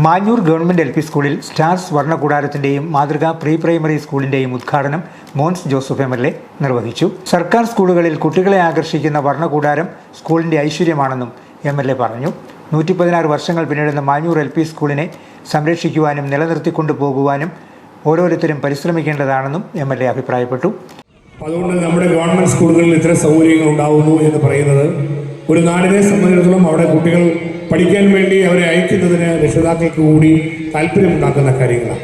Manjoor government L P സ്കൂളിൽ stars വർണകൂടാരത്തിന്റെയും മാതൃകാ പ്രീ പ്രൈമറി സ്കൂളിന്റെയും ഉദ്ഘാടനം Mons Joseph M L A നിർവഹിച്ചു. സർക്കാർ സ്കൂളുകളിൽ കുട്ടികളെ ആകർഷിക്കുന്ന വർണകൂടാരം സ്കൂളിന്റെ ഐശ്വര്യമാണെന്നും എം എൽ എ പറഞ്ഞു. നൂറ്റി പതിനാറ് വർഷങ്ങൾ പിന്നിടുന്ന മാഞ്ഞൂർ എൽ പി സ്കൂളിനെ സംരക്ഷിക്കുവാനും നിലനിർത്തിക്കൊണ്ടു പോകുവാനും ഓരോരുത്തരും പരിശ്രമിക്കേണ്ടതാണെന്നും എം എൽ എ അഭിപ്രായപ്പെട്ടു. അതുകൊണ്ട് നമ്മുടെ ഗവൺമെന്റ് സ്കൂളുകളിൽ ഇത്ര സൗകര്യങ്ങൾ ഉണ്ടാകുന്നു എന്ന് പറയുന്നത്? ഒരു നാടിനെ സംബന്ധിച്ചിടത്തോളം അവിടെ കുട്ടികൾ പഠിക്കാൻ വേണ്ടി അവരെ അയക്കുന്നതിന് രക്ഷിതാക്കൾക്ക് കൂടി താല്പര്യമുണ്ടാക്കുന്ന കാര്യങ്ങളാണ്.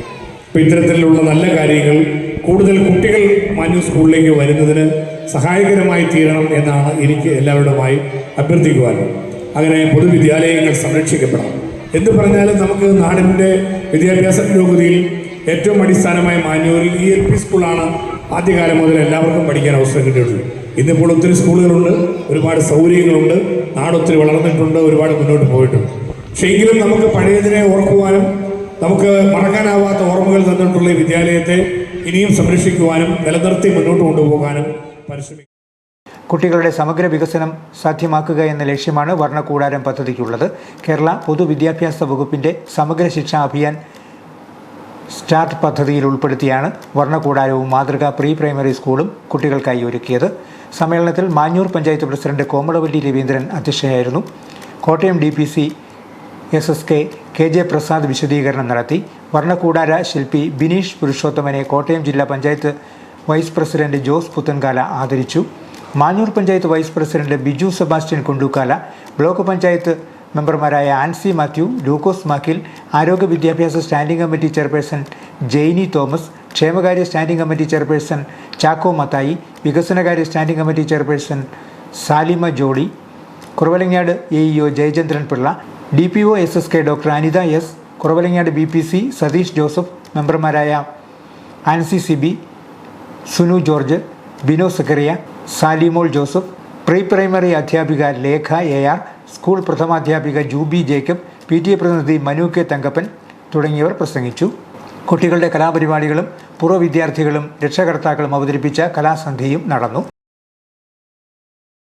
അപ്പോൾ ഇത്തരത്തിലുള്ള നല്ല കാര്യങ്ങൾ കൂടുതൽ കുട്ടികൾ മാന്യൂ സ്കൂളിലേക്ക് വരുന്നതിന് സഹായകരമായി തീരണം എന്നാണ് എനിക്ക് എല്ലാവരുമായി അഭ്യർത്ഥിക്കുവാനും. അങ്ങനെ പൊതുവിദ്യാലയങ്ങൾ സംരക്ഷിക്കപ്പെടണം. എന്ന് പറഞ്ഞാലും നമുക്ക് നാടിന്റെ വിദ്യാഭ്യാസ പുരോഗതിയിൽ ഏറ്റവും അടിസ്ഥാനമായ മാന്യൂരിൽ ഈ എൽ പി സ്കൂളാണ് ആദ്യകാലം മുതൽ എല്ലാവർക്കും പഠിക്കാൻ അവസരം കിട്ടിയിട്ടുള്ളത്. ഇന്നിപ്പോൾ ഒത്തിരി സ്കൂളുകളുണ്ട് ഒരുപാട് സൗകര്യങ്ങളുണ്ട് നാടൊത്തിരി വളർന്നിട്ടുണ്ട് ഒരുപാട് മുന്നോട്ട് പോയിട്ടുണ്ട്. പക്ഷേ എങ്കിലും നമുക്ക് പഴയതിനെ ഓർക്കുവാനും നമുക്ക് മറക്കാനാവാത്ത ഓർമ്മകൾ തന്നിട്ടുള്ള ഈ വിദ്യാലയത്തെ ഇനിയും സംരക്ഷിക്കുവാനും നിലനിർത്തി മുന്നോട്ട് കൊണ്ടുപോകാനും പരിശ്രമിക്കും കുട്ടികളുടെ സമഗ്ര വികസനം സാധ്യമാക്കുക എന്ന ലക്ഷ്യമാണ് വർണകൂടാരം പദ്ധതിക്കുള്ളത്. കേരള പൊതുവിദ്യാഭ്യാസ വകുപ്പിന്റെ സമഗ്ര ശിക്ഷാ അഭിയാൻ സ്റ്റാർട്ട് പദ്ധതിയിൽ ഉൾപ്പെടുത്തിയാണ് വർണകൂടാരവും മാതൃക പ്രീ പ്രൈമറി സ്കൂളും കുട്ടികൾക്കായി ഒരുക്കിയത്. സമ്മേളനത്തിൽ Manjoor panchayat president Komalavalli Raveendran അധ്യക്ഷയായിരുന്നു. Kottayam D P C S S K K J Prasad വിശദീകരണം നടത്തി. വർണകൂടാര ശില്പി ബിനീഷ് പുരുഷോത്തമനെ കോട്ടയം ജില്ലാ പഞ്ചായത്ത് വൈസ് പ്രസിഡന്റ് ജോസ് പുത്തൻകാല ആദരിച്ചു. Manjoor panchayat vice president Biju Sebastian Kundookala block panchayat മെമ്പർമാരായ ആൻസി മാത്യു ലൂക്കോസ് മാക്കിൽ ആരോഗ്യ വിദ്യാഭ്യാസ standing committee chairperson Jainy Thomas ക്ഷേമകാര്യ standing committee chairperson Chacko Mathai വികസനകാര്യ standing committee chairperson Salima Jolly Kuravilangad A E O Jayachandran Pillai D P O S S K doctor Anitha S Kuravilangad B P C Satheesh Joseph മെമ്പർമാരായ Ancy Siby Sunu George Bino Zachariah Salimol Joseph pre primary അധ്യാപിക Lekha A R school പ്രഥമാധ്യാപിക Jubi Jacob P T A പ്രതിനിധി Manu K Thankappan തുടങ്ങിയവർ പ്രസംഗിച്ചു. കുട്ടികളുടെ കലാപരിപാടികളും പൂർവ വിദ്യാർത്ഥികളും രക്ഷകർത്താക്കളും അവതരിപ്പിച്ച കലാസന്ധ്യയും നടന്നു.